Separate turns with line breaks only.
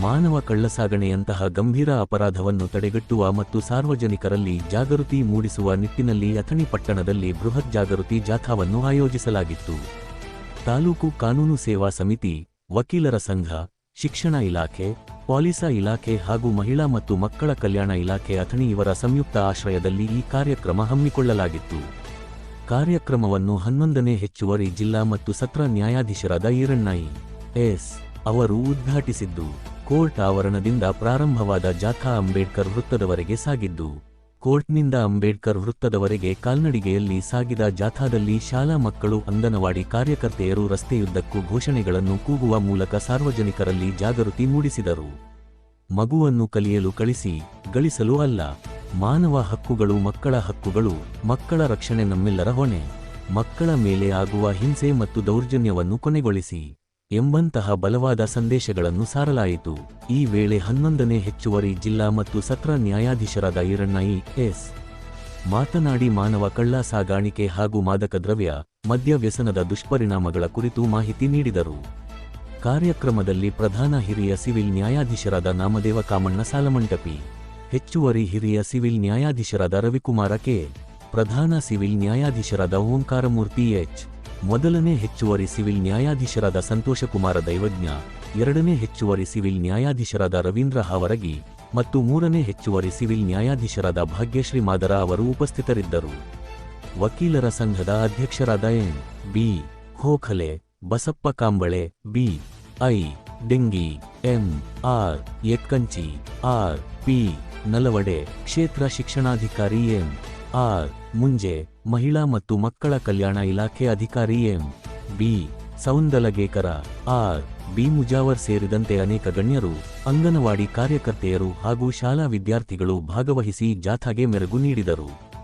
ಮಾನವ ಕಳ್ಳಸಾಗಣೆಯಂತಹ ಗಂಭೀರ ಅಪರಾಧವನ್ನು ತಡೆಗಟ್ಟುವ ಮತ್ತು ಸಾರ್ವಜನಿಕರಲ್ಲಿ ಜಾಗೃತಿ ಮೂಡಿಸುವ ನಿಟ್ಟಿನಲ್ಲಿ ಅಥಣಿ ಪಟ್ಟಣದಲ್ಲಿ ಬೃಹತ್ ಜಾಗೃತಿ ಜಾಥಾವನ್ನು ಆಯೋಜಿಸಲಾಗಿತ್ತು. ತಾಲೂಕು ಕಾನೂನು ಸೇವಾ ಸಮಿತಿ, ವಕೀಲರ ಸಂಘ, ಶಿಕ್ಷಣ ಇಲಾಖೆ, ಪಾಲಿಸಾ ಇಲಾಖೆ ಹಾಗೂ ಮಹಿಳಾ ಮತ್ತು ಮಕ್ಕಳ ಕಲ್ಯಾಣ ಇಲಾಖೆ ಅಥಣಿ ಇವರ ಸಂಯುಕ್ತ ಆಶ್ರಯದಲ್ಲಿ ಈ ಕಾರ್ಯಕ್ರಮ ಹಮ್ಮಿಕೊಳ್ಳಲಾಗಿತ್ತು. ಕಾರ್ಯಕ್ರಮವನ್ನು ಹನ್ನೊಂದನೇ ಹೆಚ್ಚುವರಿ ಜಿಲ್ಲಾ ಮತ್ತು ಸತ್ರ ನ್ಯಾಯಾಧೀಶರಾದ ಈರಣ್ಣಾಯಿ ಎಸ್. ಅವರು ಉದ್ಘಾಟಿಸಿದ್ದು. ಕೋರ್ಟ್ ಆವರಣದಿಂದ ಪ್ರಾರಂಭವಾದ ಜಾಥಾ ಅಂಬೇಡ್ಕರ್ ವೃತ್ತದವರೆಗೆ ಸಾಗಿದ್ದು, ಕೋರ್ಟ್ನಿಂದ ಅಂಬೇಡ್ಕರ್ ವೃತ್ತದವರೆಗೆ ಕಾಲ್ನಡಿಗೆಯಲ್ಲಿ ಸಾಗಿದ ಜಾಥಾದಲ್ಲಿ ಶಾಲಾ ಮಕ್ಕಳು, ಅಂಗನವಾಡಿ ಕಾರ್ಯಕರ್ತೆಯರು ರಸ್ತೆಯುದ್ದಕ್ಕೂ ಘೋಷಣೆಗಳನ್ನು ಕೂಗುವ ಮೂಲಕ ಸಾರ್ವಜನಿಕರಲ್ಲಿ ಜಾಗೃತಿ ಮೂಡಿಸಿದರು. ಮಗುವನ್ನು ಕಲಿಯಲು ಕಳಿಸಿ, ಗಳಿಸಲು ಅಲ್ಲ, ಮಾನವ ಹಕ್ಕುಗಳು ಮಕ್ಕಳ ಹಕ್ಕುಗಳು, ಮಕ್ಕಳ ರಕ್ಷಣೆ ನಮ್ಮೆಲ್ಲರ ಹೊಣೆ, ಮಕ್ಕಳ ಮೇಲೆ ಆಗುವ ಹಿಂಸೆ ಮತ್ತು ದೌರ್ಜನ್ಯವನ್ನು ಕೊನೆಗೊಳಿಸಿ. ಎಂಬಂತಹ ಬಲವಾದ ಸಂದೇಶಗಳನ್ನು ಸಾರಲಾಯಿತು. ಈ ವೇಳೆ ಹನ್ನೊಂದನೇ ಹೆಚ್ಚುವರಿ ಜಿಲ್ಲಾ ಮತ್ತು ಸತ್ರ ನ್ಯಾಯಾಧೀಶರಾದ ಈರಣ್ಣಾಯಿ ಎಸ್. ಮಾತನಾಡಿ ಮಾನವ ಕಳ್ಳ ಸಾಗಾಣಿಕೆ ಹಾಗೂ ಮಾದಕ ದ್ರವ್ಯ, ಮದ್ಯ ವ್ಯಸನದ ದುಷ್ಪರಿಣಾಮಗಳ ಕುರಿತು ಮಾಹಿತಿ ನೀಡಿದರು. ಕಾರ್ಯಕ್ರಮದಲ್ಲಿ ಪ್ರಧಾನ ಹಿರಿಯ ಸಿವಿಲ್ ನ್ಯಾಯಾಧೀಶರಾದ ನಾಮದೇವ ಕಾಮಣ್ಣ ಸಾಲಮಂಟಪಿ, ಹೆಚ್ಚುವರಿ ಹಿರಿಯ ಸಿವಿಲ್ ನ್ಯಾಯಾಧೀಶರಾದ ರವಿಕುಮಾರ ಕೆ, ಪ್ರಧಾನ ಸಿವಿಲ್ ನ್ಯಾಯಾಧೀಶರಾದ ಓಂಕಾರಮೂರ್ತಿ ಎಚ್. ಮೊದಲನೇ ಹೆಚ್ಚುವರಿ ಸಿವಿಲ್ ನ್ಯಾಯಾಧೀಶರಾದ ಸಂತೋಷಕುಮಾರ ದೈವಜ್ಞ, ಎರಡನೇ ಹೆಚ್ಚುವರಿ ಸಿವಿಲ್ ನ್ಯಾಯಾಧೀಶರಾದ ರವೀಂದ್ರ ಹಾವರಗಿ ಮತ್ತು ಮೂರನೇ ಹೆಚ್ಚುವರಿ ಸಿವಿಲ್ ನ್ಯಾಯಾಧೀಶರಾದ ಭಾಗ್ಯಶ್ರೀ ಮಾದರ ಅವರು ಉಪಸ್ಥಿತರಿದ್ದರು. ವಕೀಲರ ಸಂಘದ ಅಧ್ಯಕ್ಷರಾದ N. B. Hokhale, Basappa Kamble, B. I. Dengi, M. R. Ekkanchi R. P. Nalawade, ಕ್ಷೇತ್ರ ಶಿಕ್ಷಣಾಧಿಕಾರಿ ಎಂ. ಆರ್. ಮುಂಜೆ ಮಹಿಳಾ ಮತ್ತು ಮಕ್ಕಳ ಕಲ್ಯಾಣ ಇಲಾಖೆ ಅಧಿಕಾರಿ M. B. Soundalgekar, R. B. Mujawar ಸೇರಿದಂತೆ ಅನೇಕ ಗಣ್ಯರು, ಅಂಗನವಾಡಿ ಕಾರ್ಯಕರ್ತೆಯರು ಹಾಗೂ ಶಾಲಾ ವಿದ್ಯಾರ್ಥಿಗಳು ಭಾಗವಹಿಸಿ ಜಾಥಾಗೆ ಮೆರಗು ನೀಡಿದರು.